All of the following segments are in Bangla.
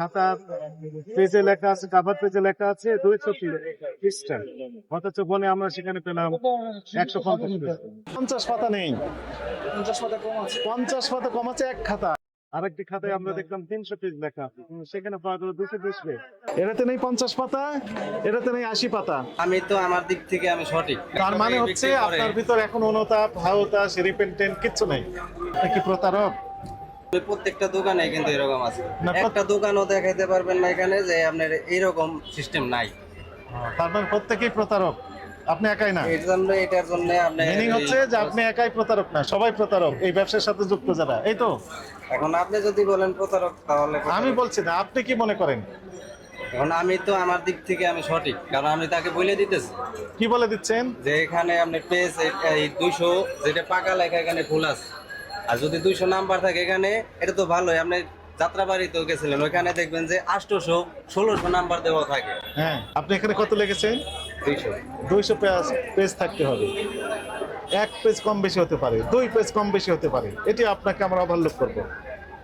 খাতা পেজে লেখা আছে কাভার পেজে লেখা আছে দুইশো খ্রিস্টান অথচ বনে আমরা সেখানে পেলাম একশো পঞ্চাশ পঞ্চাশ পাতা নেই। পঞ্চাশ পাতা কম আছে। পঞ্চাশ পাতা কম আছে এক খাতা। আরেকটি খাতায় আমরা দেখলাম তিনশো পেজ লেখা। সেখানে পাওয়া গেল দুশো বিশ পেজ। এটাতে নেই পঞ্চাশ পাতা এটাতে নেই আশি পাতা। আমি তো আমার দিক থেকে আমি সঠিক। তার মানে হচ্ছে আপনার ভিতর এখন অনুতাপ হাওতাস রিপেন্টেন্ট কিচ্ছু নেই। কি প্রতারক? প্রত্যেকটা দোকানে কিন্তু এরকম আছে। একটা দোকানও দেখাইতে পারবেন না এখানে যে আপনার এরকম সিস্টেম নাই। তার মানে প্রত্যেকেই প্রতারক। আপনি একাই না? এর জন্য এটার জন্য আপনি মিনিং হচ্ছে যে আপনি একাই প্রতারক না সবাই প্রতারক এই ব্যবসার সাথে যুক্ত যারা এই তো? এখন আপনি যদি বলেন প্রতারক তাহলে আমি বলছি না আপনি কি মনে করেন? এখন আমি তো আমার দিক থেকে আমি সঠিক কারণ আমি তাকে বলে দিতেছি। কি বলে দিচ্ছেন? যে এখানে আপনি পেজ এই দুইশো যেটা পাকা লেখা এখানে ফুল আছে। আর যদি দুইশো নাম্বার থাকে এখানে এটা তো ভালোই। আপনি যাত্রাবাড়িতেও গেছিলেন ওইখানে দেখবেন যে আটশোশো ষোলোশো নাম্বার দেওয়া থাকে। হ্যাঁ আপনি এখানে কত লিখেছেন দুইশো। দুইশো পেজ পেজ থাকতে হবে। এক পেজ কম বেশি হতে পারে দুই পেজ কম বেশি হতে পারে। এটি আপনাকে আমরা ওভারলুক করব।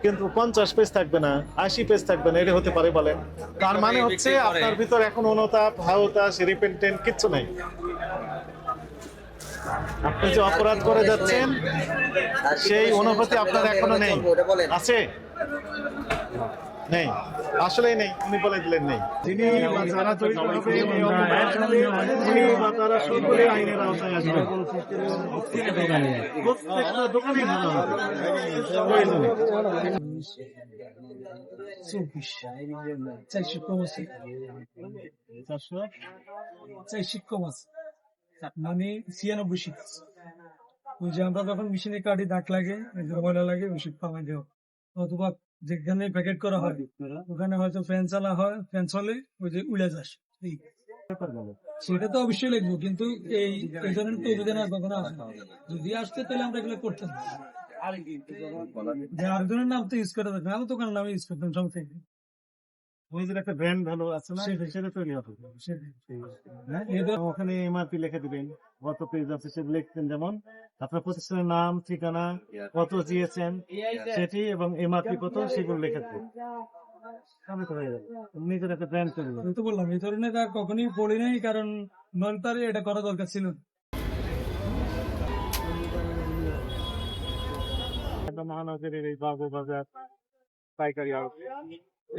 কিন্তু পঞ্চাশ পেজ থাকবে না আশি পেজ থাকবে না এটা হতে পারে বলেন। তার মানে হচ্ছে। আপনার ভিতর এখন অনুতাপ হাওতাস রিপেন্টেন্ট কিচ্ছু নেই। আপনি যে অপরাধ করে যাচ্ছেন সেই অনুভূতি আপনার এখনও নেই। আছে? নেই। আসলেই নেই উনি বলে দিলেন নেই। যিনি যারা জড়িত হবে এই অপরাধের তিনি বা তারা সকলে আইনের আওতায় প্রত্যেকটা দোকানে চারশো কম আছে চারশো কম আছে মানে শীত ওই যে আমরা যখন মেশিনে কাটি, দাগ লাগে ময়লা লাগে শীত পাওয়া অথবা যেখানে প্যাকেট করা হয়, ওখানে হয়তো ফ্যান চালা হয় ফ্যান চলে, ওই যে উড়ে যাস সেটা তো অবশ্যই লিখব কিন্তু এই ধরনের তো যদি না। কখনো যদি আসতে, তাহলে আমরা এগুলো করতাম। যে আরেকজনের নাম তো ইউজ করে দেখেন আমি দোকানের নামে ইউজ করতাম সমস্যা নেই। একটা ব্র্যান্ড ভালো আছে না। সেটা তৈরি হবে। হ্যাঁ, এদের ওখানে এমআরপি লিখে দিবেন। কত পেজ আছে সেটা লিখতেন যেমন আপনার প্রতিষ্ঠানের নাম ঠিকানা কত দিয়েছেন সেটি এবং এমআরপি কত সেগুলো লিখে দেবেন। নিজের একটা ব্র্যান্ড তৈরি আমি তো বললাম এই ধরনের আর কখনোই পড়ি নাই কারণ নন তার এটা করা দরকার ছিল মহানগরের এই বাজার পাইকারি আড়ত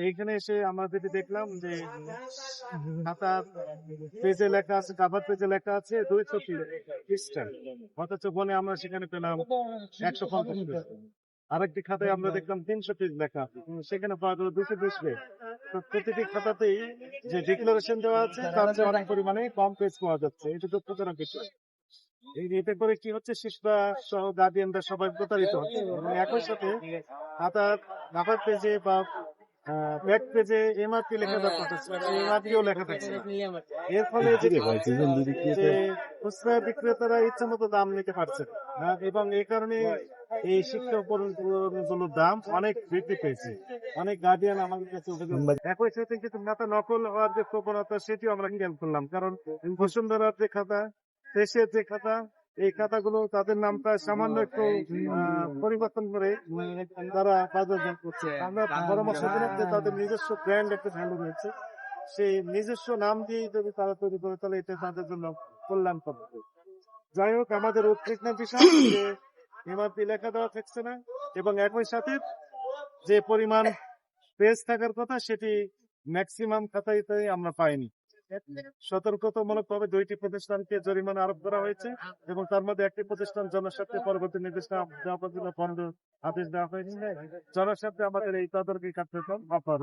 এইখানে এসে আমরা যেটি দেখলাম যে খাতা পেজে লেখা আছে কাভার পেজে লেখা আছে দুইশো খ্রিস্টান। অথচ বনে আমরা সেখানে পেলাম একশো পঞ্চাশ আরেকটি খাতায় আমরা দেখলাম তিনশো পেজ লেখা। সেখানে পাওয়া গেল দুশো বিশ প্রতিটি খাতাতেই যে ডিক্লারেশন দেওয়া আছে, তার চেয়ে অনেক পরিমাণে কম পেজ পাওয়া যাচ্ছে। এটা দুঃখজনক বিষয় এতে করে কি হচ্ছে, শিশুরা সহ গার্ডিয়ানরা সবাই প্রতারিত হচ্ছে। একই সাথে খাতার কাভার পেজে বা ব্যাক পেজে এমআরপি লেখা থাকছে এমআরপিও লেখা থাকছে এর ফলে যে খুচরা বিক্রেতারা ইচ্ছা মতো দাম নিতে পারছে না। হ্যাঁ, এবং এই কারণে এই শিক্ষা উপকরণগুলোর দাম অনেক বৃদ্ধি পেয়েছে। অনেক গার্ডিয়ান আমাদের কাছে একই সাথে কিন্তু খাতা নকল হওয়ার যে প্রবণতা সেটিও আমরা খেয়াল করলাম। কারণ বসুন্ধরার যে খাতা দেশের যে খাতা এই খাতাগুলো তাদের নামটা সামান্য একটু পরিবর্তন করে তারা বাজারজাত করছে। আমরা পরামর্শ দিলাম যে তাদের নিজস্ব ব্র্যান্ড একটা ভ্যালু রয়েছে। সেই নিজস্ব নাম দিয়ে যদি তারা তৈরি করে, তাহলে এটা তাদের জন্য কল্যাণ হবে। যাই হোক, আমাদের উদ্বিগ্নের বিষয় যে এমআরপি লেখা দেওয়া থাকছে না, এবং একই সাথে যে পরিমাণ পেজ থাকার কথা, সেটি ম্যাক্সিমাম খাতাইতে আমরা পাইনি। সতর্কতামূলক ভাবে দুইটি প্রতিষ্ঠানকে জরিমানা আরোপ করা হয়েছে এবং তার মধ্যে একটি প্রতিষ্ঠান জনস্বার্থে পরবর্তী নির্দেশনা বন্ধ আদেশ দেওয়া হয়েছে। জনস্বার্থে আমাদের এই তদারকি কার্যক্রম অব্যাহত